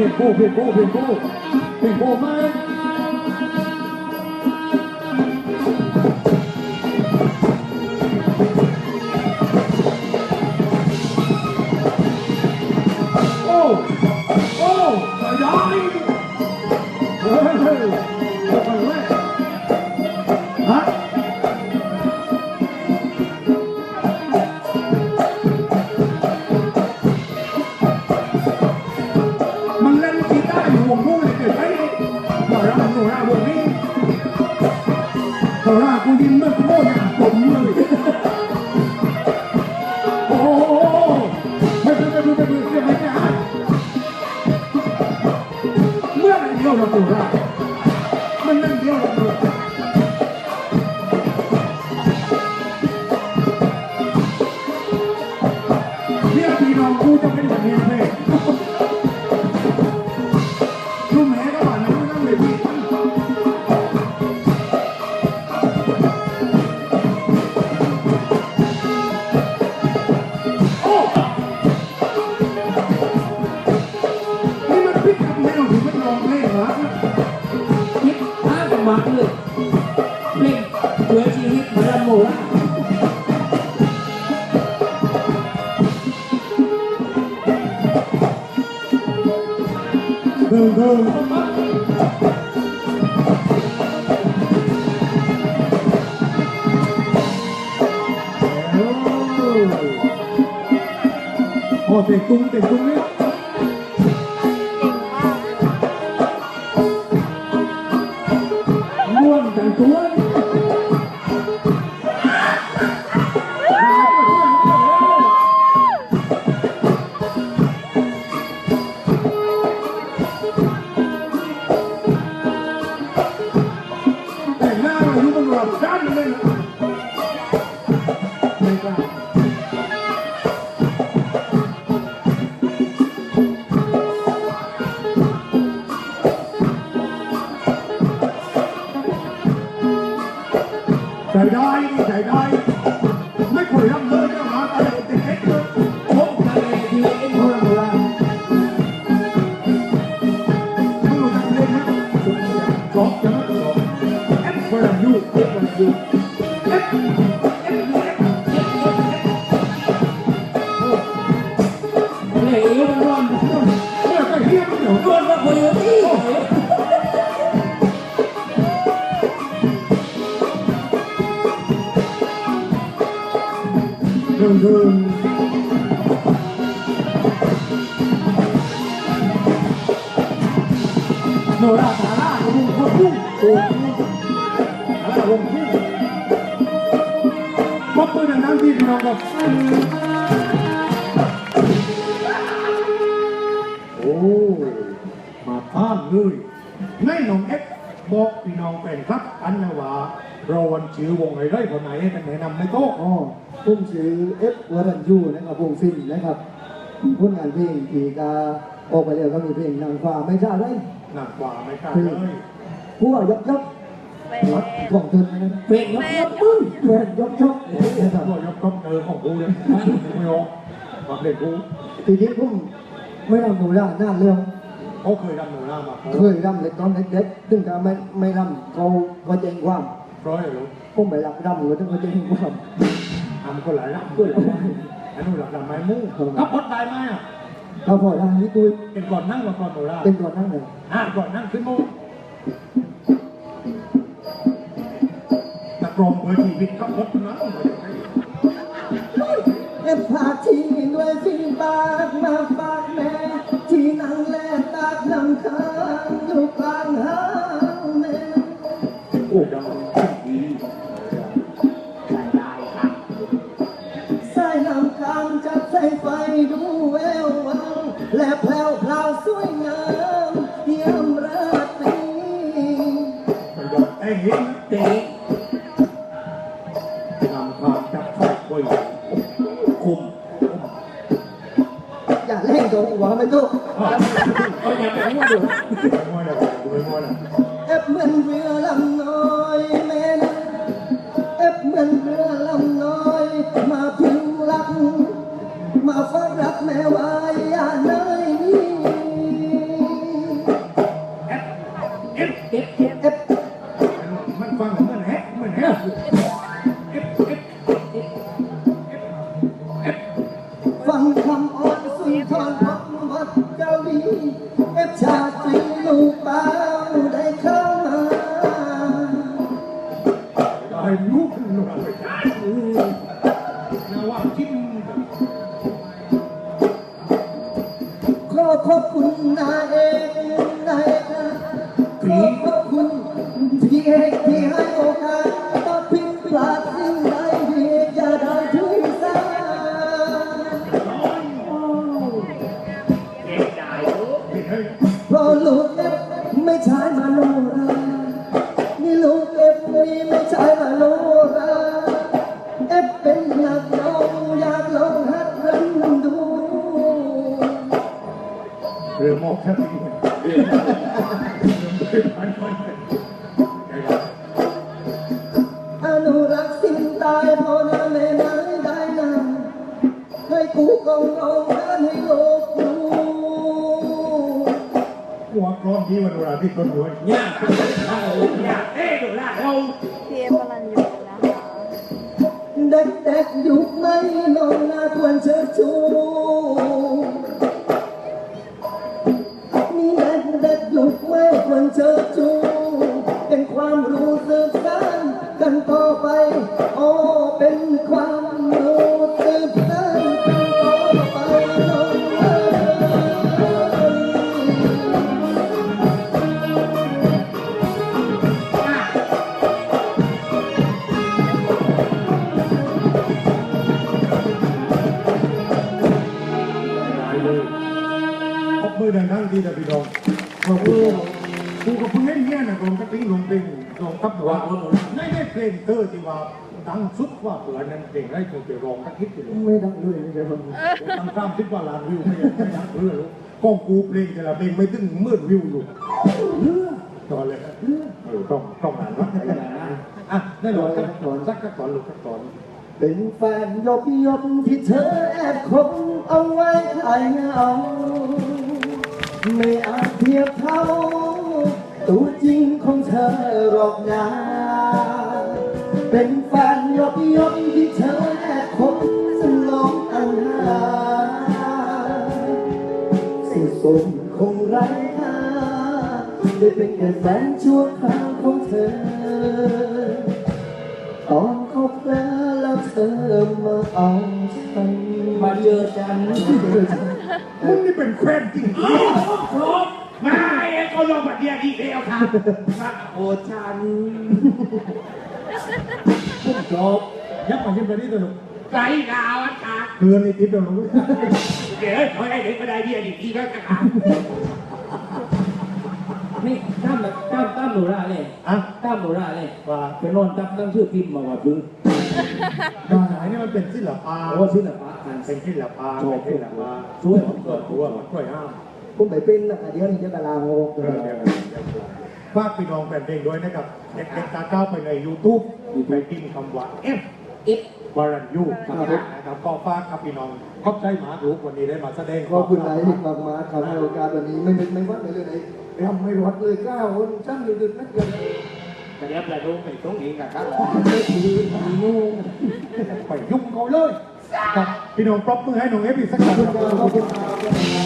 Pegou, pegou, pegou. Pegou mais. natural. trong máu tươi. Mình chúa chỉ hít mới làm mổ. Đó Go, go. Ồ, oh, tiền cung, tiền cung đấy trời ơi trời ơi mấy quỷ năm rơi cho nó tao đều tìm hết luôn bố cả ngày thì em thôi mà làm. Không được ăn lên hết có cho nó được em phải làm du em làm du โนราสาราลุงพ่อพุ่งโอ้ยแล้วก็วงพุ่งป๊อปเปอร์นังๆที่พี่น้องครับโอ้ มาพานเลย แฟนครับ อันนว่าเราวันชื่อวงไอ้ไรคนไหนให้กันแนะนำไม่โต้อ๋อพุ่งชื่อเอฟวอรันยูนะครับวงซินนะครับมีผลงานเพลงที่กาออกไปแล้วก็มีเพลงนางฟ้าไม่ใช่เลยนักกว่าไม่กล้าเลยผู้ว่ายับยับของเธอนะเพลงยกบยับมึงเพลงยับยับผัวยกบยับเธอของกูเลยไม่ออกมาเพลงกูทีนี้ผมไม่ต้องดูแลหน้าเรื่ยง เขาเคยรำโนรามาก่อเคยร่ำเล็กตอนเด็กๆซึ่งถ้าไม่ไม่ร่ำเขาก็แจ้งความเพราะอะไรรู้ก็ไม่รับร่ำเลยต้องเขาแจ้งความทำคนหลายรำด้วยเหระไอ้นู่นหลับหลับไม้มุ่งเขาคดตายไหมอะเขาพอทำนี้ตุ้ยเป็นก่อนนั่งหรือก่อนโนราเป็นก่อนนั่งเลยอะก่อนนั่งขึ้นมุ้งตะกรองเบอร์ชีวิตเขาคดนั่มาอย่ารเอ็มพาชีด้วยสิบาทมาฝากแม่ ที่นั่งแลตากลำคาญอยู่กลางห้างแม่โอ้ยดังใส่ลำคางจับใส่ไฟดูแวววัง และแผ่วพราวสวยงามเยี่ยมราตรีไอ้หี้ตะลำคางจับใส่ไฟคุม อย่าเล่นโดนหัวมันลูก มาดูไม่มั่วนะไม่มั่วนะเอฟเหมือนเรือลำน้อยแม่นะเอฟเหมือนเรือลำน้อย มาพิวรัก มาฟังรักแม่วายอย่าเนยนี่เอฟเอฟเอฟมันฟังเหมือนแฮะมือนแฮะ ขอขอบคุณนายเอกนายเอกนะขอขอบคุณที่เอกที่ให้โอกาสต่อพิมพ์พลาดสิ่งใดที่จะได้ถึงสาเพราะลูกเอฟไม่ใช่มาโนรานี่ลูกเอฟนี่ไม่ใช่มาโนรา เรือหมอกแค่ตีมันเรือพันคนอนุรักษ์สิ่งตายพอนาแม่นายได้นานให้กูกองร้องนั้นให้โลกรู้หัวกรอนที่วันเวลาที่คนรวยยากยากเอ้ดูล่าเราพี่เอฟพลันอยู่นะคะเด็กๆยุคไม่นอนนาควรเชิดชู ดังๆที่จะพี่น้องเราพูดกูก็เพิ่งเล่นเนี่ยนะลงกระติ้งลงเพลงลงทับว่าไม่ได้เพลงเตอร์ที่ว่าดังสุดว่าเผื่อนั้นเพลงไรคงไปร้องกันทิศอยู่ไม่ดังเลยไม่ใช่ผมตั้งตามทิศว่าล้านวิวไม่ไม่ดังเพื่อรู้กองกูเพลงแต่ละเพลงไม่ถึงหมื่นวิวอยู่ตอนเลยเออต้องต้องอ่านว่าอะได้หรอสักตอนสักตอนลูกสักตอนเป็นแฟนยกยกที่เธอแอบคบเอาไว้ใครเอา ไม่อาจเทียบเท่า ตัวจริงของเธอหรอกนะเป็นแฟนยกยกที่เธอแอบคบสลองอันหาสิ่งสมคงไร้ค่าได้เป็นแค่แฟนชั่วคราวของเธอ ตอนเขาเพลอแล้วเธอมาเอาฉันมาเจอกัน มึงนี่เป็นแควนจริงครบมาเอ็ก็ลงมาเดียดีเดียวครับโอ้ฉันพุ่งจบยับมายิ้มไปนี่ตัวลูกใจดาวอากาศเกลือในทิศเดียวลูกเดี๋ยวเขาให้เด็กมาได้เดียดีที่ก็กระขานี่ตั้มแบบตั้มตั้มหนูร่าเลยอะตั้มหนูร่าเลยว่าเป็นนอนตั้มตั้งชื่อพิมพ์มาว่าพึ่ง ดาวไหนนี่มันเป็นศิลปะโอ้ศิลปะการเป็นศิลปะโชเป็นว์ศิลปะช่วยผมเกิเกิดดตัตัววมันช่วยห้ามผมไปเป็นนะเดี๋ยวนี้จะกลาโงกเออเดี๋ยวฝากพี่น้องแฟนเพลงด้วยนะครับเด็กๆตาก้าวไปใน YouTube ไปพิมพ์คำว่า F อิฟวารันยูนะครับก็ฝากครับพี่น้องขอบใจหมาลูกวันนี้ได้มาแสดงขอบคุณหลายที่มากมาทำให้โอกาสวันนี้ไม่ไม่ไม่วัดเลยเลยทำไม่วัดเลยก้าวคนช่างอยู่ดึกนักเกิน แต่เดี๋ยวเราดูไปตรงนี้กันครับไม่ถือมีงูไปยุ่งเขาเลย พี่น้องปรบมือให้น้องเอฟอีกสักครั้งครับ